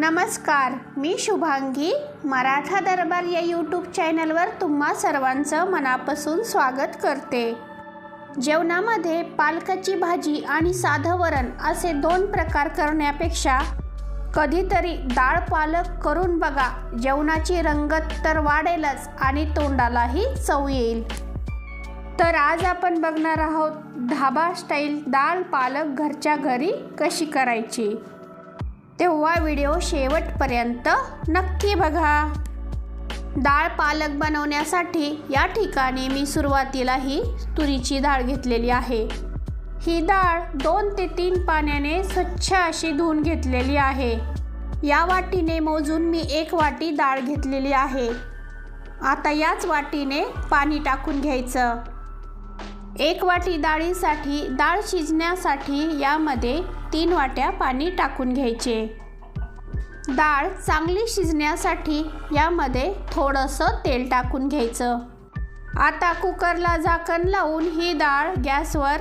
नमस्कार मी शुभांगी. मराठा दरबार या यूट्यूब चॅनलवर तुम्हा सर्वांचं मनापासून स्वागत करते. जेवणामध्ये पालकाची भाजी आणि साधं वरण असे दोन प्रकार करण्यापेक्षा कधीतरी डाळ पालक करून बघा. जेवणाची रंगत तर वाढेलच आणि तोंडालाही चव येईल. तर आज आपण बघणार आहोत ढाबा स्टाईल डाळ पालक घरच्या घरी कशी करायची? तेव्हा व्हिडिओ शेवटपर्यंत नक्की बघा. डाळ पालक बनवण्यासाठी या ठिकाणी मी सुरुवातीला ही तुरीची डाळ घेतलेली आहे. ही डाळ दोन ते तीन पाण्याने स्वच्छ अशी धुवून घेतलेली आहे. या वाटीने मोजून मी एक वाटी डाळ घेतलेली आहे. आता याच वाटीने पाणी टाकून घ्यायचं. एक वाटी डाळीसाठी डाळ शिजण्यासाठी यामध्ये तीन वाट्या पाणी टाकून घ्यायचे. डाळ चांगली शिजण्यासाठी यामध्ये थोडंसं तेल टाकून घ्यायचं. आता कुकरला झाकण लावून ही डाळ गॅसवर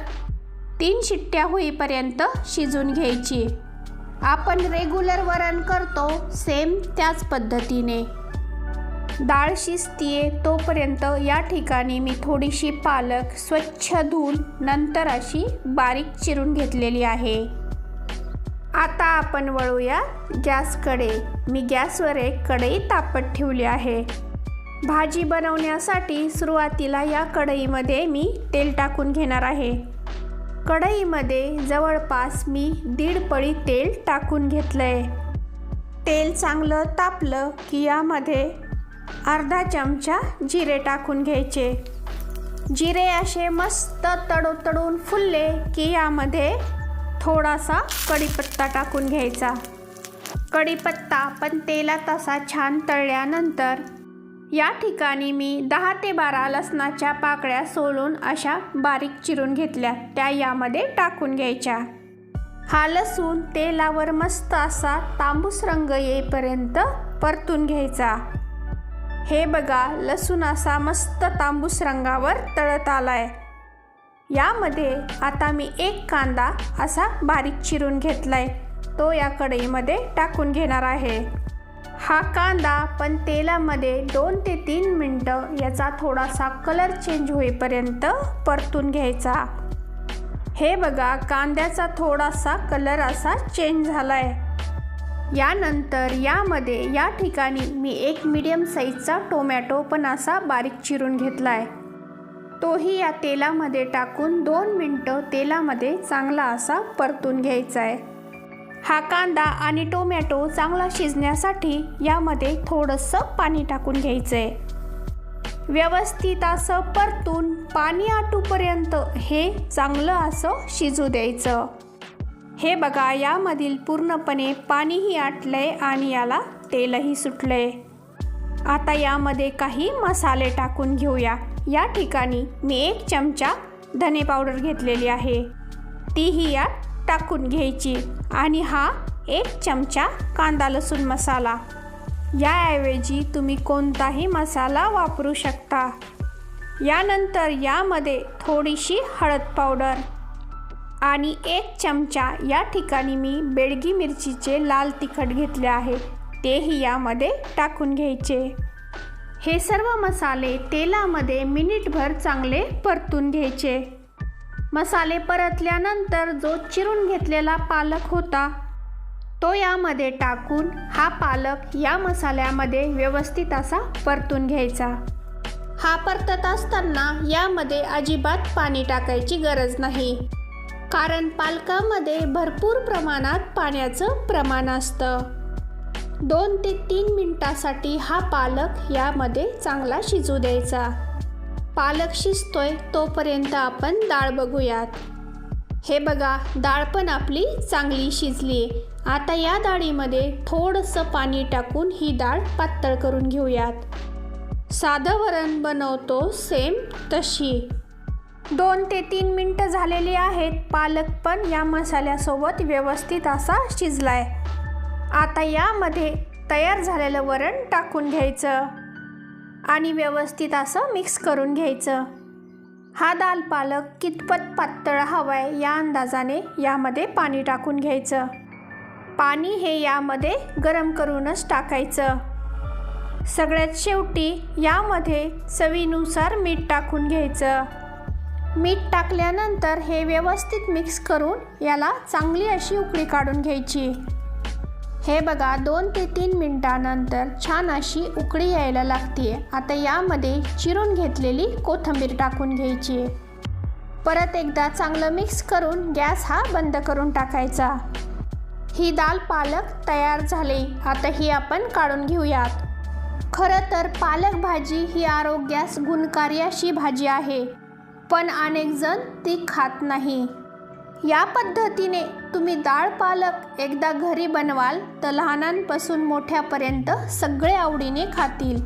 तीन शिट्ट्या होईपर्यंत शिजून घ्यायची. आपण रेग्युलर वरण करतो सेम त्याच पद्धतीने. डाळ शिजतीये तोपर्यंत या ठिकाणी मी थोडीशी पालक स्वच्छ धुवून नंतर अशी बारीक चिरून घेतलेली आहे. आता आपण वळूया गॅसकडे मी गॅसवर एक कढई तापत ठेवली आहे. भाजी बनवण्यासाठी सुरुवातीला या कढईमध्ये मी तेल टाकून घेणार आहे. कढईमध्ये जवळपास मी दीड पळी तेल टाकून घेतलं आहे तेल चांगलं तापलं की यामध्ये अर्धा चमचा जिरे टाकून घ्यायचे. जिरे असे मस्त तडोतडून फुलले की यामध्ये थोडासा कढीपत्ता टाकून घ्यायचा. कढीपत्ता पण तेलात असा छान तळल्यानंतर या ठिकाणी मी दहा ते बारा लसणाच्या पाकळ्या सोलून अशा बारीक चिरून घेतल्या. त्या यामध्ये टाकून घ्यायच्या. हा लसूण तेलावर मस्त असा तांबूस रंग येईपर्यंत परतून घ्यायचा. हे बघा लसूण असा मस्त तांबूस रंगावर तळत आलाय. यामध्ये आता मी एक कांदा असा बारीक चिरून घेतलाय. तो या कढईमध्ये टाकून घेणार आहे. हा कांदा पण तेलामध्ये दोन ते तीन मिनटं याचा थोडासा कलर चेंज होईपर्यंत परतून घ्यायचा. हे बघा कांद्याचा थोडासा कलर असा चेंज झाला आहे यानंतर यामध्ये या ठिकाणी मी एक मीडियम साईजचा टोमॅटो पण असा बारीक चिरून घेतला आहे तोही या तेलामध्ये टाकून दोन मिनटं तेलामध्ये चांगला असा परतून घ्यायचा आहे हा कांदा आणि टोमॅटो चांगला शिजण्यासाठी यामध्ये थोडंसं पाणी टाकून घ्यायचं आहे व्यवस्थित असं परतून पाणी आटूपर्यंत हे चांगलं असं शिजू द्यायचं. हे बघा यामधील पूर्णपणे पाणीही आटलंय आणि याला तेलही सुटलंय. आता यामध्ये काही मसाले टाकून घेऊया. या ठिकाणी मी एक चमचा धने पावडर घेतलेली आहे. तीही यात टाकून घ्यायची आणि हा एक चमचा कांदा लसूण मसाला. याऐवजी तुम्ही कोणताही मसाला वापरू शकता. यानंतर यामध्ये थोडीशी हळद पावडर. आणि एक चमचा या ठिकाणी मी बेडगी मिरचीचे लाल तिखट घेतले आहे. तेही यामध्ये टाकून घ्यायचे. हे सर्व मसाले तेलामध्ये मिनिटभर चांगले परतून घ्यायचे. मसाले परतल्यानंतर जो चिरून घेतलेला पालक होता तो यामध्ये टाकून हा पालक या मसाल्यामध्ये व्यवस्थित असा परतून घ्यायचा. हा परतत असताना यामध्ये अजिबात पाणी टाकायची गरज नाही. कारण पालकामध्ये भरपूर प्रमाणात पाण्याचं प्रमाण असतं. दोन ते तीन मिनटासाठी हा पालक यामध्ये चांगला शिजू द्यायचा. पालक शिजतोय तोपर्यंत आपण डाळ बघूयात. हे बघा डाळ पण आपली चांगली शिजली. आता या डाळीमध्ये थोडंसं पाणी टाकून ही डाळ पातळ करून घेऊयात. साधं वरण बनवतो सेम तशी. दोन ते तीन मिनटं झालेली आहेत. पालक पण या मसाल्यासोबत व्यवस्थित असा शिजलाय. आता यामध्ये तयार झालेलं वरण टाकून घ्यायचं आणि व्यवस्थित असं मिक्स करून घ्यायचं. हा दाल पालक कितपत पातळ हवा आहे या अंदाजाने यामध्ये पाणी टाकून घ्यायचं. पाणी हे यामध्ये गरम करूनच टाकायचं. सगळ्यात शेवटी यामध्ये चवीनुसार मीठ टाकून घ्यायचं. मीठ टाकल्यानंतर हे व्यवस्थित मिक्स करून याला चांगली अशी उकळी काढून घ्यायची. हे बघा दोन ते तीन मिनटानंतर छान अशी उकळी यायला लागते आता यामध्ये चिरून घेतलेली कोथिंबीर टाकून घ्यायची. परत एकदा चांगलं मिक्स करून गॅस हा बंद करून टाकायचा. ही दाल पालक तयार झाली. आता ही आपण काढून घेऊयात. खरं तर पालक भाजी ही आरोग्यास गुणकारी अशी भाजी आहे. पण अनेकजण ती खात नाही. या पद्धतीने तुम्ही डाळ पालक एकदा घरी बनवाल तर लहानांपासून मोठ्यापर्यंत सगळे आवडीने खातील.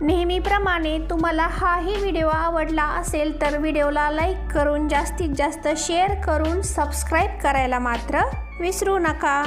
नेहमीप्रमाणे तुम्हाला हाही व्हिडिओ आवडला असेल तर व्हिडिओला लाईक करून जास्तीत जास्त शेअर करून सबस्क्राईब करायला मात्र विसरू नका.